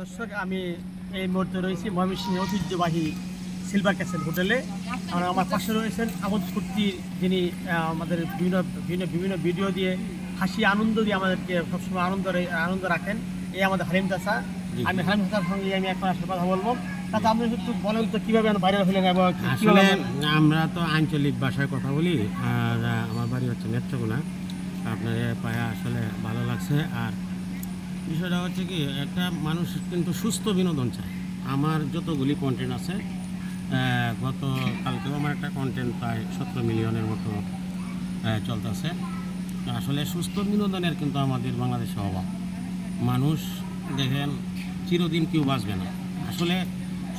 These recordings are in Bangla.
দর্শক আমি এই মুহূর্তে রয়েছি ময়মনসিংহ ঐতিহ্যবাহী সিলভার ক্যাসেল হোটেলে। আর আমার পাশে রয়েছেন আমোদ ফুর্তির যিনি আমাদের বিভিন্ন বিভিন্ন বিভিন্ন ভিডিও দিয়ে হাসি আনন্দ দিয়ে আমাদেরকে সবসময় আনন্দ আনন্দ রাখেন। এই আমাদের হালিম চাষা আমি হালিম চাষার সঙ্গে আমি এখন আসলে কথা বলব। তাতে আপনি একটু বলেন তো কীভাবে ভাইরাল হলেন এবং আসলে আমরা তো আঞ্চলিক ভাষায় কথা বলি আর আমার বাড়ি হচ্ছে নেত্রকোনা। আপনার পায়ে আসলে ভালো লাগছে আর বিষয়টা হচ্ছে কি, একটা মানুষ কিন্তু সুস্থ বিনোদন চায়। আমার যতগুলি কন্টেন্ট আছে গত কালকেও আমার একটা কন্টেন্ট প্রায় সতেরো মিলিয়নের মতো চলতেছে। আসলে সুস্থ বিনোদনের কিন্তু আমাদের বাংলাদেশে অভাব। মানুষ দেখেন, চিরদিন কেউ বাঁচবে না। আসলে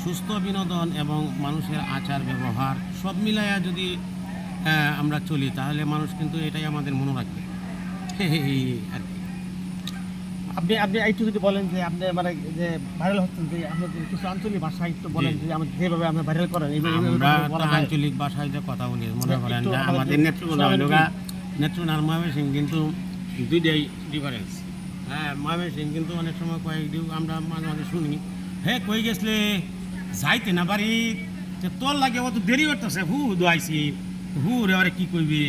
সুস্থ বিনোদন এবং মানুষের আচার ব্যবহার সব মিলাইয়া যদি আমরা চলি, তাহলে মানুষ কিন্তু এটাই আমাদের মনে রাখবে। এই আর। আপনি আপনি একটু যদি বলেন যে আপনি মানে যে ভাইরাল হচ্ছেন যে আপনাদের কিছু আঞ্চলিক ভাষা একটু বলেন যে আমাদের যেভাবে আমরা ভাইরাল করেন আমরা তো আঞ্চলিক ভাষায় যে কথা বলি মনে করেন যে আমাদের নেত্রকোনা হইল নেত্রকোনার ময়মনসিং কিন্তু দুইটাই ডিফারেন্স হ্যাঁ ময়মনসিং কিন্তু অনেক সময় কয়েক আমরা মাঝে মাঝে শুনি হে কই গেছলে? যাইতে না বাড়ি যে তোর লাগে অত দেরি করতেছে হু দোয়াইছি হু রে আরে কি কইবি?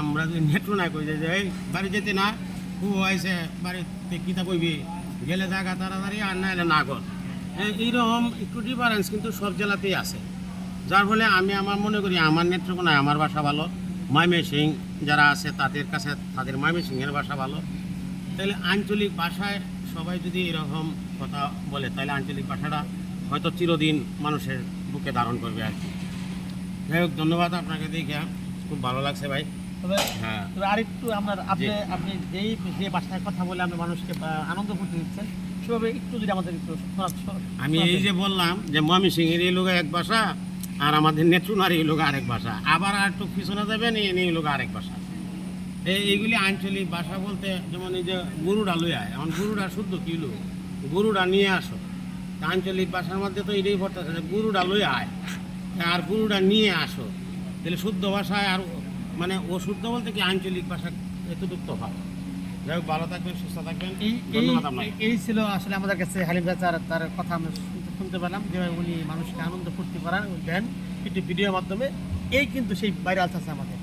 আমরা যদি নেত্রকোনায় কই যে বাড়ি যেতে না? হু আইছে বাড়িতে কিতা কইবি? গেলে জায়গা তাড়াতাড়ি আর না এলে না কর। এই- এইরকম একটু ডিফারেন্স কিন্তু সব জেলাতেই আছে। যার ফলে আমি আমার মনে করি আমার নেত্রকোনায় আমার ভাষা ভালো। ময়মনসিং যারা আছে, তাদের কাছে তাদের ময়মনসিংহের ভাষা ভালো। তাহলে আঞ্চলিক ভাষায় সবাই যদি এরকম কথা বলে, তাহলে আঞ্চলিক ভাষাটা হয়তো চিরদিন মানুষের বুকে ধারণ করবে আর কি। যাই হোক, ধন্যবাদ আপনাকে দেখে। খুব ভালো লাগছে ভাই। তবে হ্যাঁ। তবে আরেকটু আপনার আপনি আপনি যেই যে ভাষায় কথা বলে আপনি মানুষকে আনন্দ করতে দিচ্ছেন সেভাবে একটু যদি আমাদের একটু আমি এই যে বললাম যে ময়মনসিংহের এই লোক এক ভাষা আর আমাদের নেত্রুনার এই লোক আরেক ভাষা আবার আর একটু পিছনে যাবেন এই লোক আরেক ভাষা এই এইগুলি আঞ্চলিক ভাষা বলতে যেমন এই যে গরুটা লই আয়। এখন গরুটা শুদ্ধ কি লোক গরুটা নিয়ে আসো। আঞ্চলিক ভাষার মধ্যে তো এটাই পড়তেছে যে গরুটা লই আয়। আর গরুটা নিয়ে আসো। তাহলে শুদ্ধ ভাষায় আর মানে অশুদ্ধ বলতে কি আঞ্চলিক ভাষা এতটুকু তো হয়। যাই হোক ভালো থাকবেন সুস্থ থাকবেন। ধন্যবাদ আপনাকে। এই ছিল আসলে আমাদের কাছে হালিম চাচার তার কথা আমরা শুনতে শুনতে পেলাম। যে উনি মানুষকে আনন্দ ফুর্তি করার দেন একটি ভিডিওর মাধ্যমে। এই কিন্তু সেই ভাইরাল চাচা আমাদের।